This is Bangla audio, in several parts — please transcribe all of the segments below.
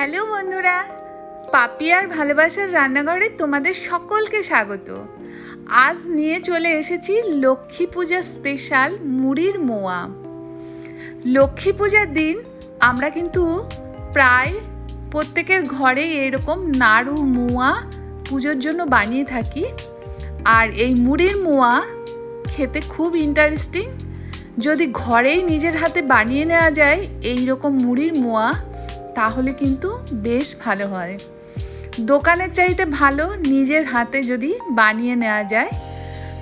হ্যালো বন্ধুরা, পাপিয়ার ভালোবাসার রান্নাঘরে তোমাদের সকলকে স্বাগত। আজ নিয়ে চলে এসেছি লক্ষ্মী পূজা স্পেশাল মুড়ির মোয়া। লক্ষ্মী পূজার দিন আমরা কিন্তু প্রায় প্রত্যেকের ঘরে এরকম নাড়ু মোয়া পুজোর জন্য বানিয়ে থাকি। আর এই মুড়ির মোয়া খেতে খুব ইন্টারেস্টিং যদি ঘরেই নিজের হাতে বানিয়ে নেওয়া যায় এই রকম মুড়ির মোয়া তাহলে কিন্তু বেশ ভালো হয়। দোকানের চাইতে ভালো নিজের হাতে যদি বানিয়ে নেওয়া যায়।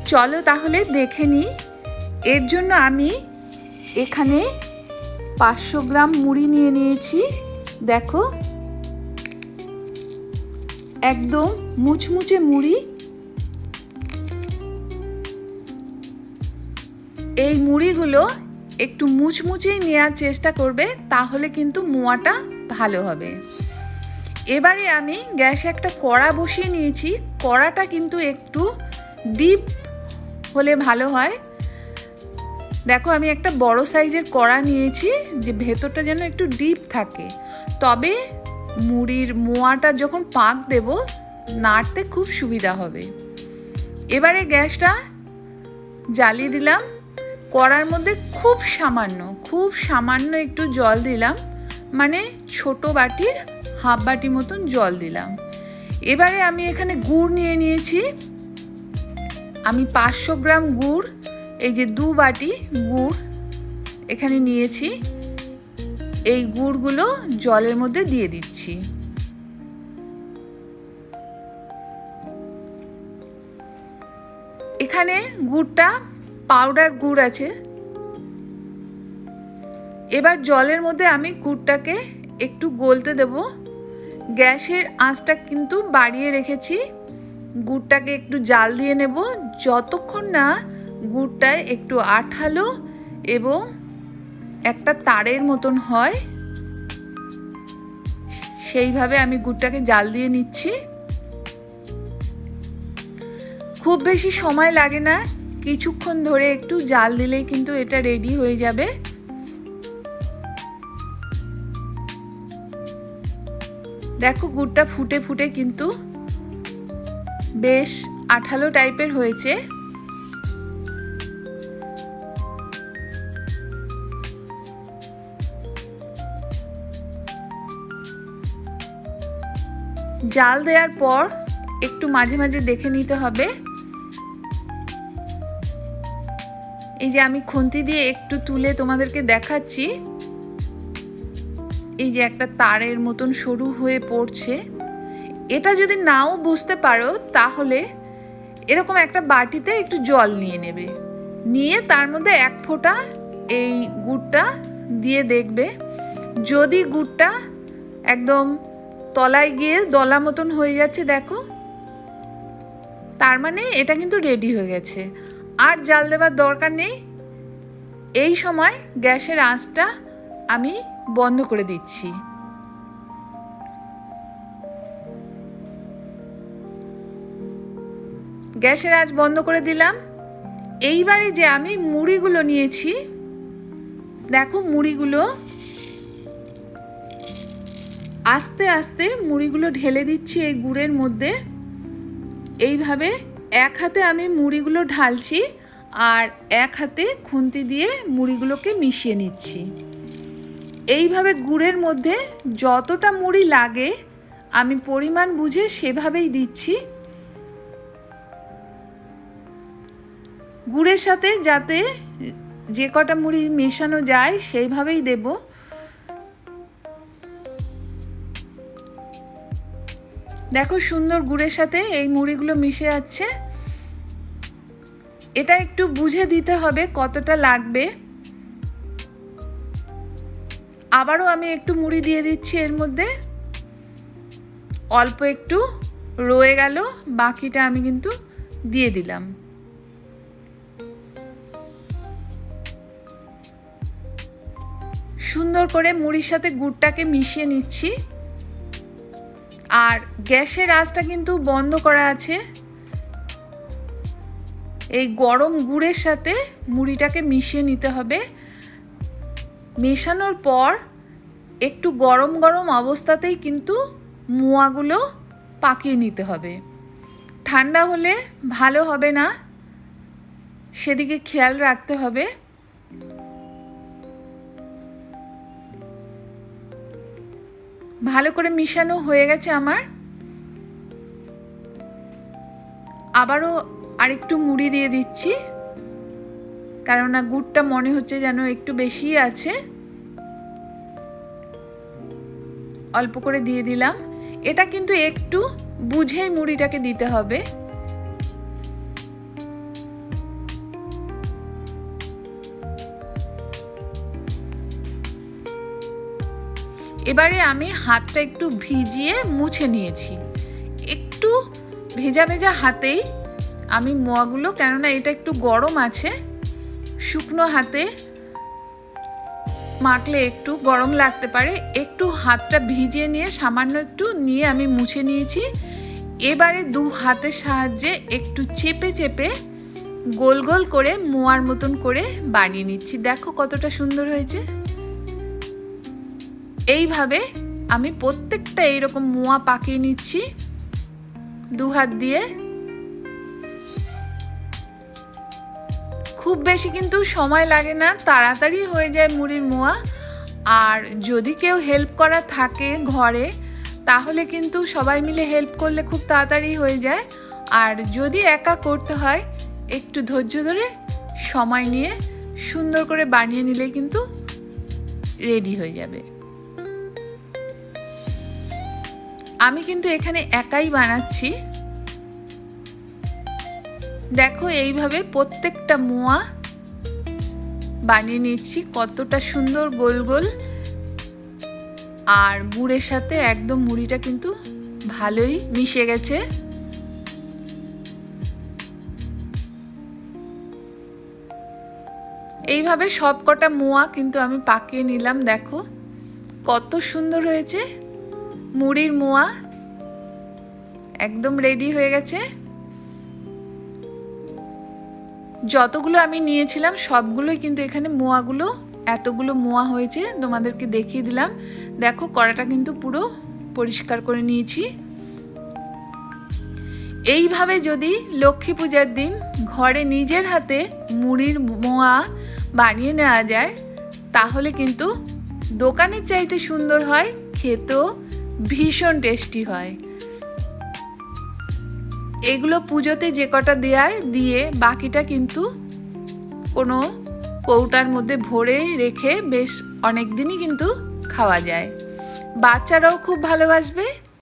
চলো তাহলে দেখে নিই। এর জন্য আমি এখানে পাঁচশো গ্রাম মুড়ি নিয়ে নিয়েছি। দেখো। একদম মুচমুচে মুড়ি। এই মুড়িগুলো একটু মুচমুচেই নেওয়ার চেষ্টা করবে, তাহলে কিন্তু মোয়াটা ভালো হবে। এবারে আমি গ্যাসে একটা কড়া বসিয়ে নিয়েছি। কড়াটা কিন্তু একটু ডিপ হলে ভালো হয়। দেখো, আমি একটা বড় সাইজের কড়া নিয়েছি যে ভেতরটা যেন একটু ডিপ থাকে। তবে মুড়ির মোয়াটা যখন পাক দেব, নাড়তে খুব সুবিধা হবে। এবারে গ্যাসটা জ্বালিয়ে দিলাম। কড়ার মধ্যে খুব সামান্য খুব সামান্য একটু জল দিলাম। মানে ছোট বাটির হাফ বাটি মতন জল দিলাম। এবারে আমি এখানে গুড় নিয়ে নিয়েছি। আমি পাঁচশো গ্রাম গুড়, এই যে দু বাটি গুড় এখানে নিয়েছি। এই গুড়গুলো জলের মধ্যে দিয়ে দিচ্ছি। এখানে গুড়টা পাউডার গুড় আছে। এবার জলের মধ্যে আমি গুড়টাকে একটু গলতে দেব। গ্যাসের আঁচটা কিন্তু বাড়িয়ে রেখেছি। গুড়টাকে একটু জাল দিয়ে নেব। যতক্ষণ না গুড়টায় একটু আঠালো এবং একটা তারের মতন হয়, সেইভাবে আমি গুড়টাকে জাল দিয়ে নিচ্ছি। খুব বেশি সময় লাগে না। কিছুক্ষণ ধরে একটু জাল দিলেই কিন্তু এটা রেডি হয়ে যাবে। দেখো গুড়টা ফুটে ফুটে কিন্তু বেশ আঠালো টাইপের হয়েছে। জাল দেওয়ার পর একটু মাঝে মাঝে দেখে নিতে হবে। এই যে আমি খুন্তি দিয়ে একটু তুলে তোমাদেরকে দেখাচ্ছি। এই যে একটা তারের মতন সরু হয়ে পড়ছে, এটা যদি নাও বুঝতে পারো, তাহলে এরকম একটা বাটিতে একটু জল নিয়ে নেবে। নিয়ে তার মধ্যে এক ফোঁটা এই গুড়টা দিয়ে দেখবে। যদি গুড়টা একদম তলায় গিয়ে দলা মতন হয়ে যাচ্ছে, দেখো। তার মানে এটা কিন্তু রেডি হয়ে গেছে। আর জাল দেওয়ার দরকার নেই। এই সময় গ্যাসের আঁচটা আমি বন্ধ করে দিচ্ছি। গ্যাসের আজ বন্ধ করে দিলাম। এইবারে যে আমি মুড়িগুলো নিয়েছি, দেখো মুড়িগুলো। আস্তে আস্তে মুড়িগুলো ঢেলে দিচ্ছি এই গুড়ের মধ্যে। এইভাবে এক হাতে আমি মুড়িগুলো ঢালছি আর এক হাতে খুন্তি দিয়ে মুড়িগুলোকে মিশিয়ে নিচ্ছি। এইভাবে গুড়ের মধ্যে যতটা মুড়ি লাগে, আমি পরিমাণ বুঝে সেভাবেই দিচ্ছি। গুড়ের সাথে যাতে যে কটা মুড়ি মেশানো যায়, সেইভাবেই দেব। দেখো সুন্দর গুড়ের সাথে এই মুড়িগুলো মিশে যাচ্ছে। এটা একটু বুঝে দিতে হবে কতটা লাগবে। আবারও আমি একটু মুড়ি দিয়ে দিচ্ছি এর মধ্যে। অল্প একটু রয়ে গেল, বাকিটা আমি কিন্তু দিয়ে দিলাম। সুন্দর করে মুড়ির সাথে গুড়টাকে মিশিয়ে নিচ্ছি। আর গ্যাসের আঁচটা কিন্তু বন্ধ করা আছে। এই গরম গুড়ের সাথে মুড়িটাকে মিশিয়ে নিতে হবে। মেশানোর পর একটু গরম গরম অবস্থাতেই কিন্তু মোয়াগুলো পাকিয়ে নিতে হবে। ঠান্ডা হলে ভালো হবে না। সেদিকে খেয়াল রাখতে হবে। ভালো করে মিশানো হয়ে গেছে আমার। আবারও আরেকটু মুড়ি দিয়ে দিচ্ছি। কেননা গুড়টা মনে হচ্ছে যেন একটু বেশি আছে। অল্প করে দিয়ে দিলাম। এটা কিন্তু একটু বুঝেই মুড়িটাকে দিতে হবে। এবারে আমি হাতটা একটু ভিজিয়ে মুছে নিয়েছি। একটু ভেজা ভেজা হাতেই আমি মোয়াগুলো, কেননা এটা একটু গরম আছে শুকনো হাতে মাখলে একটু গরম লাগতে পারে। একটু হাতটা ভিজিয়ে নিয়ে সামান্য একটু নিয়ে আমি মুছে নিয়েছি। এবারে দু হাতের সাহায্যে একটু চেপে চেপে গোল গোল করে মোয়ার মতন করে বানিয়ে নিচ্ছি। দেখো কতটা সুন্দর হয়েছে। এইভাবে আমি প্রত্যেকটা এইরকম মোয়া পাকিয়ে নিচ্ছি। দু হাত দিয়ে খুব বেশি কিন্তু সময় লাগে না, তাড়াতাড়ি হয়ে যায় মুড়ির মোয়া। আর যদি কেউ হেল্প করা থাকে ঘরে, তাহলে কিন্তু সবাই মিলে হেল্প করলে খুব তাড়াতাড়ি হয়ে যায়। আর যদি একা করতে হয়, একটু ধৈর্য ধরে সময় নিয়ে সুন্দর করে বানিয়ে নিলে কিন্তু রেডি হয়ে যাবে। আমি কিন্তু এখানে একাই বানাচ্ছি। দেখো এইভাবে প্রত্যেকটা মোয়া বানিয়ে নিচ্ছি, কতটা সুন্দর গোল গোল। আর গুড়ের সাথে একদম মুড়িটা কিন্তু ভালোই মিশে গেছে। এইভাবে সব কটা মোয়া কিন্তু আমি পাকিয়ে নিলাম, দেখো। কত সুন্দর হয়েছে। মুড়ির মোয়া একদম রেডি হয়ে গেছে। যতগুলো আমি নিয়েছিলাম, সবগুলোই কিন্তু এখানে মোয়াগুলো, এতগুলো মোয়া হয়েছে, তোমাদেরকে দেখিয়ে দিলাম। দেখো, কড়াটা কিন্তু পুরো পরিষ্কার করে নিয়েছি। এইভাবে যদি লক্ষ্মী পূজার দিন ঘরে নিজের হাতে মুড়ির মোয়া বানিয়ে নেওয়া যায়, তাহলে কিন্তু দোকানের চাইতে সুন্দর হয়, খেতেও ভীষণ টেস্টি হয়। এগুলো পুজোতে যে কটা দেওয়ার দিয়ে বাকিটা কিন্তু কোনো কৌটার মধ্যে ভরে রেখে বেশ অনেক দিনই কিন্তু খাওয়া যায়। বাচ্চারাও খুব ভালোবাসবে।